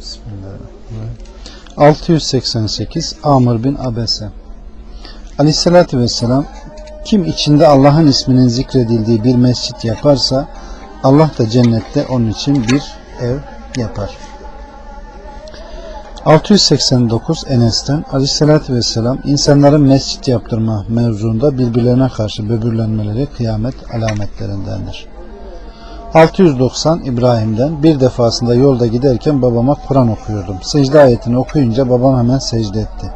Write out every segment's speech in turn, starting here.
Bismillahirrahmanirrahim. 688 Amr bin Abese Aleyhissalatü Vesselam kim içinde Allah'ın isminin zikredildiği bir mescit yaparsa Allah da cennette onun için bir ev yapar. 689 Enes'ten Aleyhisselatü Vesselam insanların mescit yaptırma mevzuunda birbirlerine karşı böbürlenmeleri kıyamet alametlerindendir. 690 İbrahim'den bir defasında yolda giderken babama Kur'an okuyordum. Secde ayetini okuyunca babam hemen secde etti.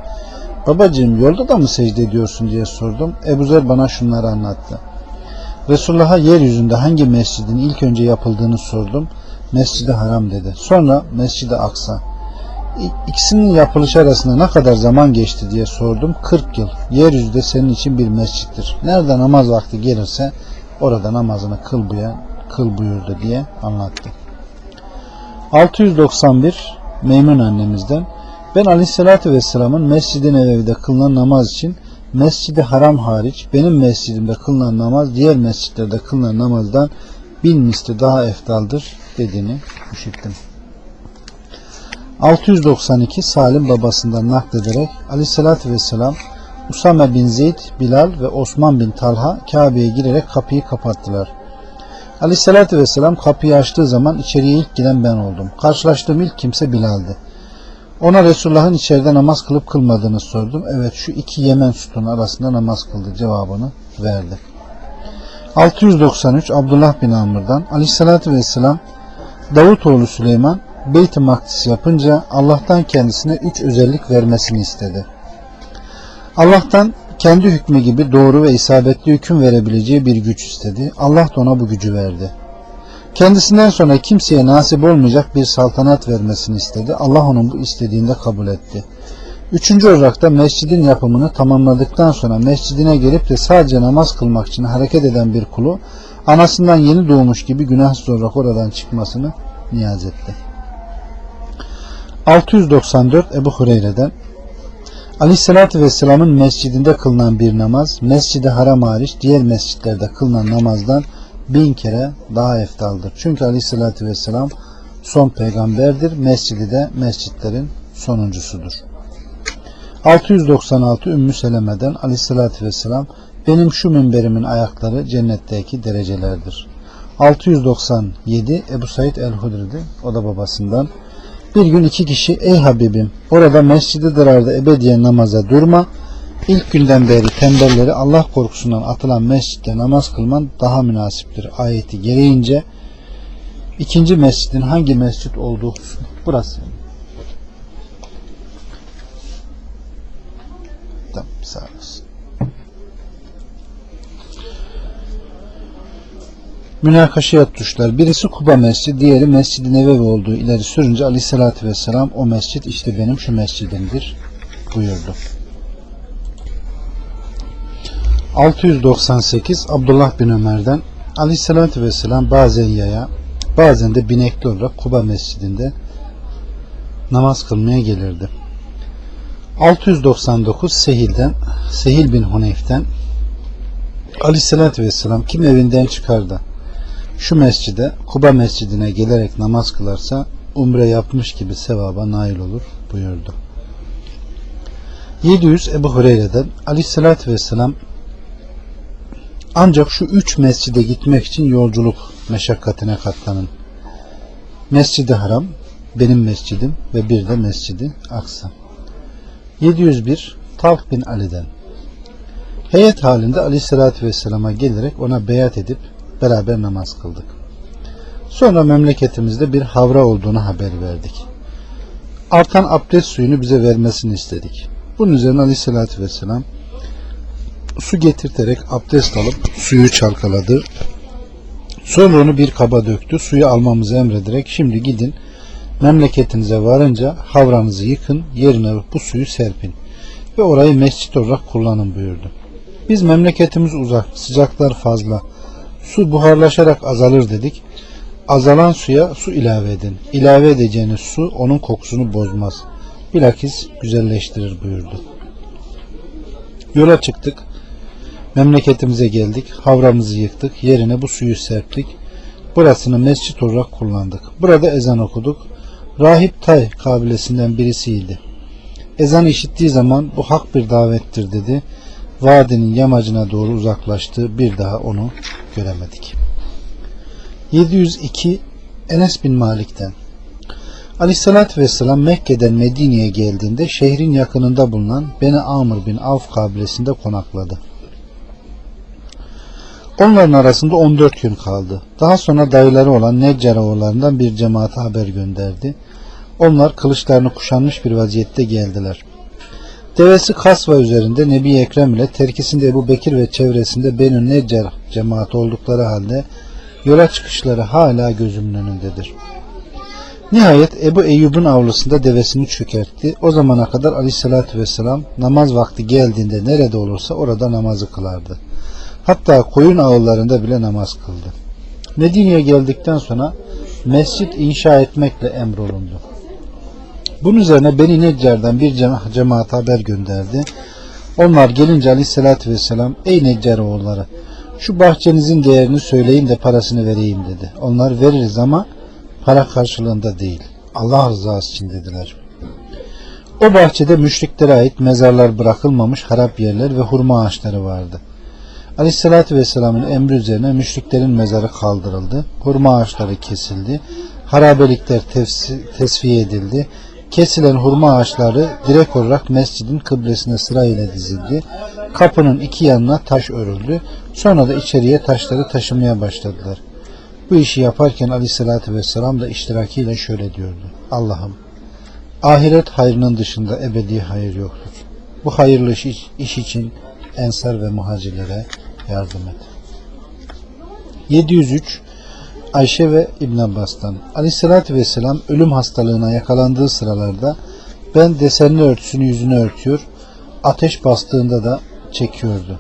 Babacığım yolda da mı secde ediyorsun diye sordum. Ebu Zer bana şunları anlattı. Resulullah'a yeryüzünde hangi mescidin ilk önce yapıldığını sordum. Mescid-i Haram dedi. Sonra Mescid-i Aksa. İkisinin yapılışı arasında ne kadar zaman geçti diye sordum. 40 yıl. Yeryüzü de senin için bir mescittir. Nerede namaz vakti gelirse orada namazını kıl, buya, kıl buyurdu diye anlattı. 691 Meymun annemizden ben Aleyhisselatü Vesselam'ın Mescid-i kılınan namaz için Mescid-i Haram hariç benim mescidimde kılınan namaz diğer mescitlerde kılınan namazdan bin misli daha eftaldır dediğini işittim. 692 Salim babasından naklederek Aleyhisselatü Vesselam Usame bin Zeyd, Bilal ve Osman bin Talha Kabe'ye girerek kapıyı kapattılar. Aleyhisselatü Vesselam kapıyı açtığı zaman içeriye ilk giren ben oldum. Karşılaştığım ilk kimse Bilal'di. Ona Resulullah'ın içeride namaz kılıp kılmadığını sordum. Evet şu iki Yemen sütunu arasında namaz kıldı cevabını verdi. 693 Abdullah bin Amr'dan Aleyhisselatü Vesselam Davutoğlu Süleyman Beyt-i Makdis yapınca Allah'tan kendisine üç özellik vermesini istedi. Allah'tan kendi hükmü gibi doğru ve isabetli hüküm verebileceği bir güç istedi. Allah da ona bu gücü verdi. Kendisinden sonra kimseye nasip olmayacak bir saltanat vermesini istedi. Allah onun bu istediğinde kabul etti. Üçüncü olarak da mescidin yapımını tamamladıktan sonra mescidine gelip de sadece namaz kılmak için hareket eden bir kulu anasından yeni doğmuş gibi günahsız olarak oradan çıkmasını niyaz etti. 694 Ebu Hureyre'den Aleyhisselatü Vesselam'ın mescidinde kılınan bir namaz, mescidi haram hariç diğer mescitlerde kılınan namazdan bin kere daha eftaldır. Çünkü Aleyhisselatü Vesselam son peygamberdir. Mescidi de mescitlerin sonuncusudur. 696 Ümmü Seleme'den Aleyhisselatü Vesselam benim şu minberimin ayakları cennetteki derecelerdir. 697 Ebu Said el-Hudri'di. O da babasından. Bir gün iki kişi ey Habibim orada mescidi dırarda ebediyen namaza durma. İlk günden beri tembelleri Allah korkusundan atılan mescitte namaz kılman daha münasiptir. Ayeti gereğince ikinci mescidin hangi mescit olduğu burası. Tamam sağ olasın. Münakaşaya tutuşlar. Birisi Kuba Mescidi, diğeri Mescid-i Nebevi olduğu ileri sürünce Aleyhisselatü Vesselam o mescit işte benim şu mescidimdir buyurdu. 698 Abdullah bin Ömer'den Aleyhisselatü Vesselam bazen yaya bazen de binekli olarak Kuba Mescidinde namaz kılmaya gelirdi. 699 Sehil'den Sehil bin Huneyf'ten Aleyhisselatü Vesselam kim evinden çıkar da şu mescide Kuba Mescidine gelerek namaz kılarsa umre yapmış gibi sevaba nail olur buyurdu. 700 Ebu Hureyre'den Aleyhisselatü Vesselam ancak şu üç mescide gitmek için yolculuk meşakkatine katlanın. Mescid-i Haram, benim mescidim ve bir de Mescid-i Aksa. 701 Talh bin Ali'den Heyet halinde Aleyhisselatü Vesselam'a gelerek ona beyat edip beraber namaz kıldık. Sonra memleketimizde bir havra olduğunu haber verdik. Artan abdest suyunu bize vermesini istedik. Bunun üzerine Aleyhisselatü Vesselam su getirterek abdest alıp suyu çalkaladı. Sonra onu bir kaba döktü. Suyu almamızı emrederek şimdi gidin memleketinize varınca havranızı yıkın yerine bu suyu serpin ve orayı mescit olarak kullanın buyurdu. Biz memleketimiz uzak, sıcaklar fazla, su buharlaşarak azalır dedik. Azalan suya su ilave edin. İlave edeceğiniz su onun kokusunu bozmaz. Bilakis güzelleştirir buyurdu. Yola çıktık. Memleketimize geldik. Havramızı yıktık. Yerine bu suyu serptik. Burasını mescit olarak kullandık. Burada ezan okuduk. Rahip Tay kabilesinden birisiydi. Ezan işittiği zaman bu hak bir davettir dedi. Vadinin yamacına doğru uzaklaştı. Bir daha onu göremedik. 702 Enes bin Malik'ten Aleyhissalatü Vesselam Mekke'den Medine'ye geldiğinde şehrin yakınında bulunan Beni Amr bin Avf kabilesinde konakladı. Onların arasında 14 gün kaldı. Daha sonra dayıları olan Neccar oğullarından bir cemaate haber gönderdi. Onlar kılıçlarını kuşanmış bir vaziyette geldiler. Devesi Kasva üzerinde Nebi Ekrem ile terkisinde Ebu Bekir ve çevresinde Benü Neccar cemaati oldukları halde yola çıkışları hala gözümün önündedir. Nihayet Ebu Eyyub'un avlusunda devesini çökertti. O zamana kadar aleyhissalatü vesselam namaz vakti geldiğinde nerede olursa orada namazı kılardı. Hatta koyun ağıllarında bile namaz kıldı. Medine'ye geldikten sonra mescit inşa etmekle emrolundu. Bunun üzerine Beni Neccar'dan bir cema cemaat haber gönderdi. Onlar gelince aleyhissalatü vesselam ey Neccar oğulları şu bahçenizin değerini söyleyin de parasını vereyim dedi. Onlar veririz ama para karşılığında değil. Allah rızası için dediler. O bahçede müşriklere ait mezarlar bırakılmamış harap yerler ve hurma ağaçları vardı. Aleyhissalatü Vesselam'ın emri üzerine müşriklerin mezarı kaldırıldı. Hurma ağaçları kesildi. Harabelikler tesfiye edildi. Kesilen hurma ağaçları direkt olarak mescidin kıblesine sırayla dizildi. Kapının iki yanına taş örüldü. Sonra da içeriye taşları taşımaya başladılar. Bu işi yaparken Aleyhisselatü Vesselam da iştirakiyle şöyle diyordu. Allah'ım ahiret hayrının dışında ebedi hayır yoktur. Bu hayırlı iş, iş için ensar ve muhacirlere yardım et. 703 Ayşe ve İbn Abbas'tan Aleyhisselatü Vesselam ölüm hastalığına yakalandığı sıralarda ben desenli örtüsünü yüzüne örtüyor, ateş bastığında da çekiyordu.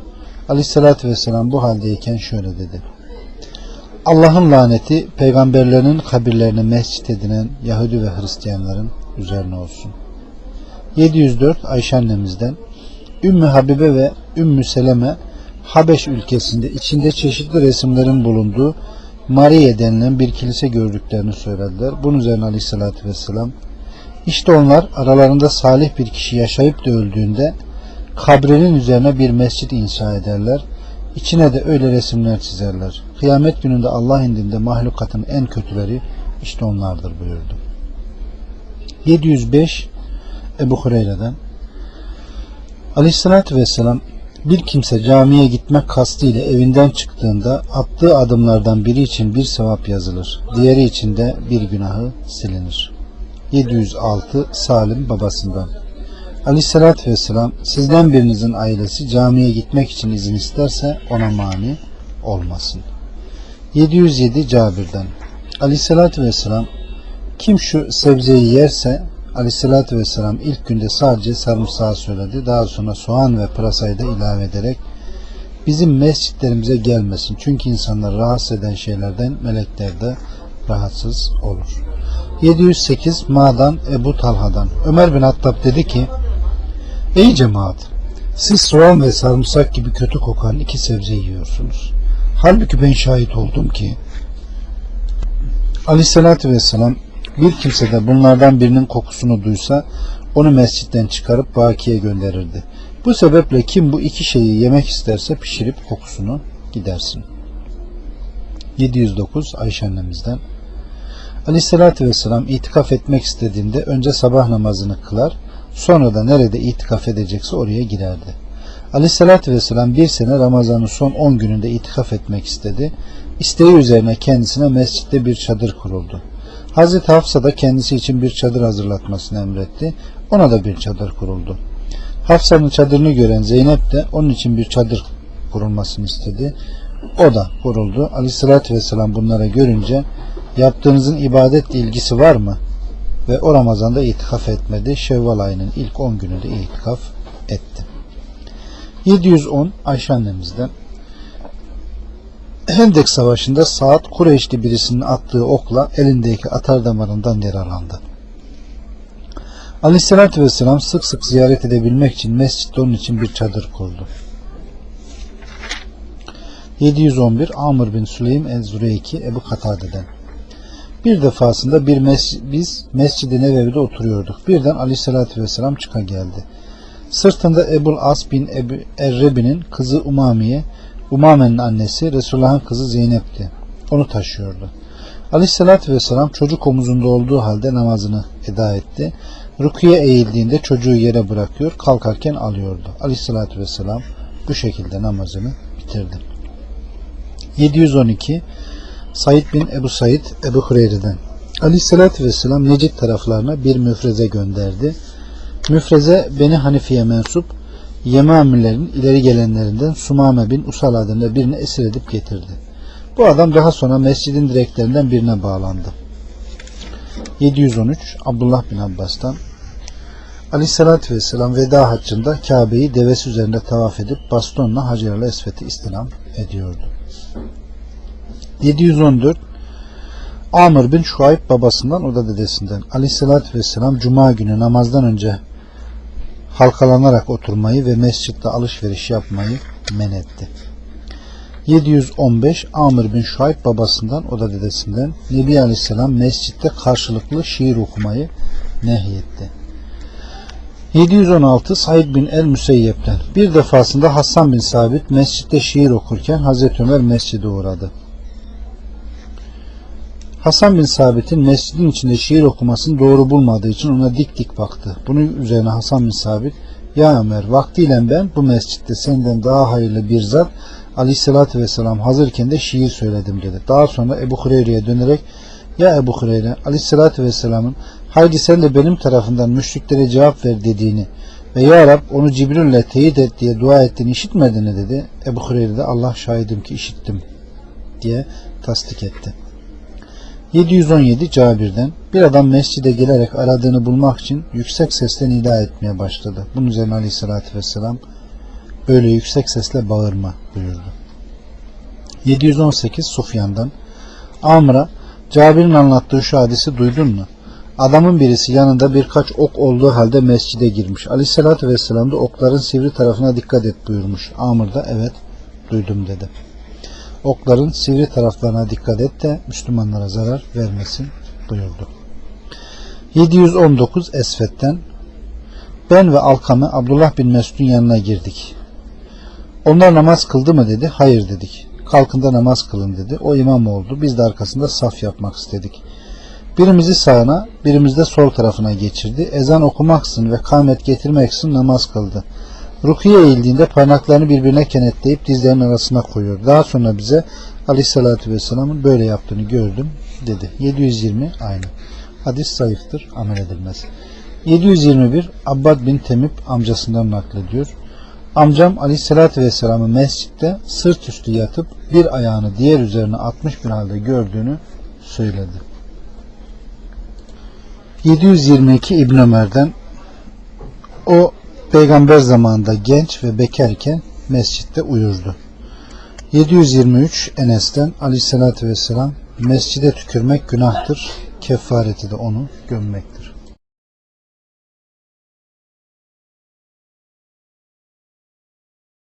Aleyhisselatü Vesselam bu haldeyken şöyle dedi. Allah'ın laneti peygamberlerinin kabirlerine mescit edinen Yahudi ve Hristiyanların üzerine olsun. 704 Ayşe annemizden Ümmü Habibe ve Ümmü Seleme Habeş ülkesinde içinde çeşitli resimlerin bulunduğu Mariye denilen bir kilise gördüklerini söylediler. Bunun üzerine aleyhissalatü vesselam işte onlar aralarında salih bir kişi yaşayıp da öldüğünde kabrinin üzerine bir mescit inşa ederler. İçine de öyle resimler çizerler. Kıyamet gününde Allah indinde mahlukatın en kötüleri işte onlardır buyurdu. 705 Ebu Hureyre'den Aleyhissalatü Vesselam bir kimse camiye gitmek kastıyla evinden çıktığında attığı adımlardan biri için bir sevap yazılır. Diğeri için de bir günahı silinir. 706 Salim babasından Aleyhissalatü Vesselam sizden birinizin ailesi camiye gitmek için izin isterse ona mani olmasın. 707 Cabir'den Aleyhissalatü Vesselam kim şu sebzeyi yerse Aleyhissalatü Vesselam ilk günde sadece sarımsağı söyledi. Daha sonra soğan ve pırasayı da ilave ederek bizim mescitlerimize gelmesin. Çünkü insanları rahatsız eden şeylerden melekler de rahatsız olur. 708 Ma'dan Ebu Talha'dan Ömer bin Hattab dedi ki Ey cemaat siz soğan ve sarımsak gibi kötü kokan iki sebze yiyorsunuz. Halbuki ben şahit oldum ki Aleyhissalatü Vesselam bir kimse de bunlardan birinin kokusunu duysa onu mescitten çıkarıp bakiye gönderirdi. Bu sebeple kim bu iki şeyi yemek isterse pişirip kokusunu gidersin. 709 Ayşe annemizden Aleyhissalatü Vesselam itikaf etmek istediğinde önce sabah namazını kılar sonra da nerede itikaf edecekse oraya girerdi. Aleyhissalatü Vesselam bir sene Ramazan'ın son 10 gününde itikaf etmek istedi. İsteği üzerine kendisine mescitte bir çadır kuruldu. Hazreti Hafsa da kendisi için bir çadır hazırlatmasını emretti. Ona da bir çadır kuruldu. Hafsa'nın çadırını gören Zeynep de onun için bir çadır kurulmasını istedi. O da kuruldu. Aleyhissalatü Vesselam bunlara görünce yaptığınızın ibadetle ilgisi var mı? Ve o Ramazan'da itikaf etmedi. Şevval ayının ilk 10 gününde itikaf etti. 710 Ayşe annemizden Hendek Savaşı'nda Saat Kureyşli birisinin attığı okla elindeki atar damarından yaralandı. Aleyhissalatü Vesselam sık sık ziyaret edebilmek için mescitte onun için bir çadır kurdu. 711 Amr bin Süleym el-Züreyki Ebu Katade'den Bir defasında bir mes biz Mescid-i Nebevi'de oturuyorduk. Birden Aleyhisselatü Vesselam çıka geldi. Sırtında Ebul As bin Ebu Errebi'nin kızı Umamiye, Umame'nin annesi Resulullah'ın kızı Zeynep'ti. Onu taşıyordu. Aleyhisselatü Vesselam çocuk omuzunda olduğu halde namazını eda etti. Rukuya eğildiğinde çocuğu yere bırakıyor, kalkarken alıyordu. Aleyhisselatü Vesselam bu şekilde namazını bitirdi. 712 Said bin Ebu Said Ebu Hureyre'den Aleyhisselatü Vesselam Necid taraflarına bir müfreze gönderdi. Müfreze Beni Hanifi'ye mensup Yemamilerin ileri gelenlerinden Sumame bin Usal adında birini esir edip getirdi. Bu adam daha sonra mescidin direklerinden birine bağlandı. 713 Abdullah bin Abbas'tan Aleyhisselatü Vesselam veda haccında Kabe'yi devesi üzerinde tavaf edip bastonla Hacer-i Esvet'i istilam ediyordu. 714 Amr bin Şuayb babasından o da dedesinden. Aleyhisselatü Vesselam Cuma günü namazdan önce halkalanarak oturmayı ve mescitte alışveriş yapmayı men etti. 715 Amr bin Şuayb babasından o da dedesinden Nebi Aleyhisselam mescitte karşılıklı şiir okumayı nehyetti. 716 Said bin el Müseyyep'ten bir defasında Hasan bin Sabit mescitte şiir okurken Hazreti Ömer mescide uğradı. Hasan bin Sabit'in mescidin içinde şiir okumasını doğru bulmadığı için ona dik dik baktı. Bunun üzerine Hasan bin Sabit Ya Ömer vaktiyle ben bu mescitte senden daha hayırlı bir zat Aleyhisselatü Vesselam hazırken de şiir söyledim dedi. Daha sonra Ebu Hureyre'ye dönerek Ya Ebu Hureyre Aleyhisselatü Vesselam'ın haydi sen de benim tarafından müşriklere cevap ver dediğini ve Ya Rab onu Cibril'le teyit et diye dua ettiğini işitmedin dedi. Ebu Hureyre de Allah şahidim ki işittim diye tasdik etti. 717 Cabir'den bir adam mescide gelerek aradığını bulmak için yüksek sesle nida etmeye başladı. Bunun üzerine aleyhissalatü vesselam böyle yüksek sesle bağırma buyurdu. 718 Sufyan'dan Amr'a Cabir'in anlattığı şu hadisi duydun mu? Adamın birisi yanında birkaç ok olduğu halde mescide girmiş. Aleyhissalatü vesselam da okların sivri tarafına dikkat et buyurmuş. Amr da evet duydum dedi okların sivri taraflarına dikkat et de Müslümanlara zarar vermesin buyurdu. 719 Esfet'ten ben ve Alkam'ı Abdullah bin Mesud'un yanına girdik. Onlar namaz kıldı mı dedi. Hayır dedik. Kalkında namaz kılın dedi. O imam oldu. Biz de arkasında saf yapmak istedik. Birimizi sağına, birimizi de sol tarafına geçirdi. Ezan okumaksın ve kâmet getirmeksın namaz kıldı. Rukiye eğildiğinde parmaklarını birbirine kenetleyip dizlerinin arasına koyuyor. Daha sonra bize Aleyhisselatü Vesselam'ın böyle yaptığını gördüm dedi. 720 aynı. Hadis zayıftır, amel edilmez. 721 Abbad bin Temip amcasından naklediyor. Amcam Aleyhisselatü Vesselam'ı mescitte sırt üstü yatıp bir ayağını diğer üzerine atmış bir halde gördüğünü söyledi. 722 İbn Ömer'den o peygamber zamanında genç ve bekarken mescitte uyurdu. 723 Enes'ten aleyhissalatü vesselam mescide tükürmek günahtır. Kefareti de onu gömmektir.